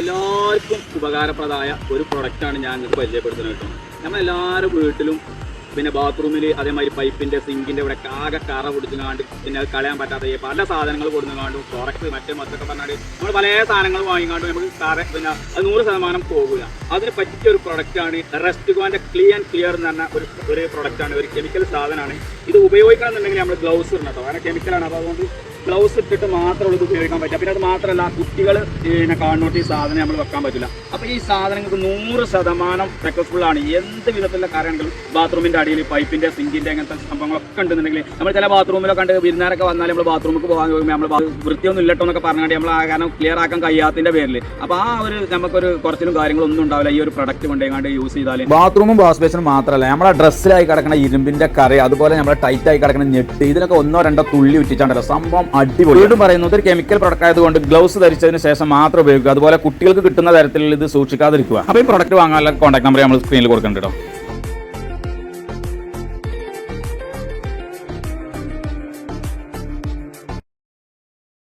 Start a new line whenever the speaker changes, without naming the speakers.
എല്ലാവർക്കും ഉപകാരപ്രദമായ ഒരു പ്രൊഡക്റ്റാണ് ഞാൻ നിങ്ങൾക്ക് പരിചയപ്പെടുത്തുന്നത് കേട്ടോ. നമ്മളെല്ലാവരും വീട്ടിലും പിന്നെ ബാത്റൂമിൽ അതേമാതിരി പൈപ്പിന്റെ സിങ്കിന്റെ ഇവിടെ ആകെ കറ പിടിച്ചുകാണ്ട് പിന്നെ അത് കളയാൻ പറ്റാത്ത പല സാധനങ്ങൾ കൊടുക്കുകാണ്ടും പ്രൊഡക്റ്റ് മറ്റേ മറ്റൊക്കെ പറഞ്ഞാൽ നമ്മൾ പല സാധനങ്ങൾ വാങ്ങിക്കാണ്ടും നമുക്ക് കറ പിന്നെ അത് നൂറ് ശതമാനം പോകില്ല അതിന് പറ്റിയ ഒരു പ്രൊഡക്റ്റാണ് റെസ്റ്റ്ഗോന്റെ ക്ലീൻ ആൻഡ് ക്ലിയർ എന്ന് പറഞ്ഞ ഒരു ഒരു പ്രൊഡക്റ്റാണ് ഒരു കെമിക്കൽ സാധനമാണ്. ഇത് ഉപയോഗിക്കണം എന്നുണ്ടെങ്കിൽ നമ്മൾ ഗ്ലൗസ് ഇടണം കേട്ടോ. കാരണം കെമിക്കലാണ് അപ്പോൾ അതുകൊണ്ട് ഗ്ലൗസ് ഇട്ടിട്ട് മാത്രമേ ഇത് ഉപയോഗിക്കാൻ പറ്റുക. പിന്നെ അത് മാത്രമല്ല കുട്ടികൾ പിന്നെ കാണുന്നോട്ട് ഈ സാധനം നമ്മൾ വെക്കാൻ പറ്റില്ല. അപ്പോൾ ഈ സാധനങ്ങൾക്ക് നൂറ് ശതമാനം സക്സസ്ഫുൾ ആണ്. എന്ത് വിധത്തിലുള്ള കാര്യങ്ങളും ബാത്റൂമിന്റെ അടിയിൽ പൈപ്പിന്റെ സിങ്കിന്റെ അങ്ങനത്തെ സംഭവങ്ങളൊക്കെ ഉണ്ടെന്നുണ്ടെങ്കിൽ നമ്മൾ ചില ബാത്റൂമിലൊക്കെ കണ്ട് വിരുന്നാരൊക്കെ വന്നാൽ നമ്മൾ ബാത്റൂമിൽ പോകാൻ പോകുമ്പോൾ നമ്മൾ വൃത്തിയൊന്നും ഇല്ലട്ടോ എന്നൊക്കെ പറഞ്ഞാൽ നമ്മൾ ആ കാരണം ക്ലിയർ ആക്കാൻ കഴിയാത്തതിന്റെ പേരിൽ അപ്പോൾ ആ ഒരു നമുക്കൊരു കുറച്ചിലും കാര്യങ്ങളൊന്നും ഉണ്ടാവില്ല. ഈ ഒരു പ്രൊഡക്റ്റ് കൊണ്ടേങ്ങാണ്ട് യൂസ് ചെയ്താൽ
ബാത്റൂമും വാഷ് ബേസിനും മാത്രമല്ല നമ്മളെ ഡ്രസ്സിലായി കിടക്കുന്ന ഇരുമ്പിന്റെ കറി അതുപോലെ നമ്മളെ ടൈറ്റ് ആയി കിടക്കുന്ന നെറ്റ് ഇതിനൊക്കെ ഒന്നോ രണ്ടോ തുള്ളി ഉറ്റിച്ചാണ്ടല്ലോ. സംഭവം അടിപൊളി വീണ്ടും പറയുന്നത് ഒരു കെമിക്കൽ പ്രൊഡക്റ്റ് ആയതുകൊണ്ട് ഗ്ലൗസ് ധരിച്ചതിന് ശേഷം മാത്രം ഉപയോഗിക്കുക. അതുപോലെ കുട്ടികൾക്ക് കിട്ടുന്ന തരത്തിൽ ഇത് സൂക്ഷിക്കാതിരിക്കുക. അപ്പോൾ ഈ പ്രൊഡക്റ്റ് വാങ്ങാനുള്ള കോൺടാക്ട് നമ്പർ നമ്മൾ സ്ക്രീനിൽ കൊടുക്കുന്നുണ്ട് കേട്ടോ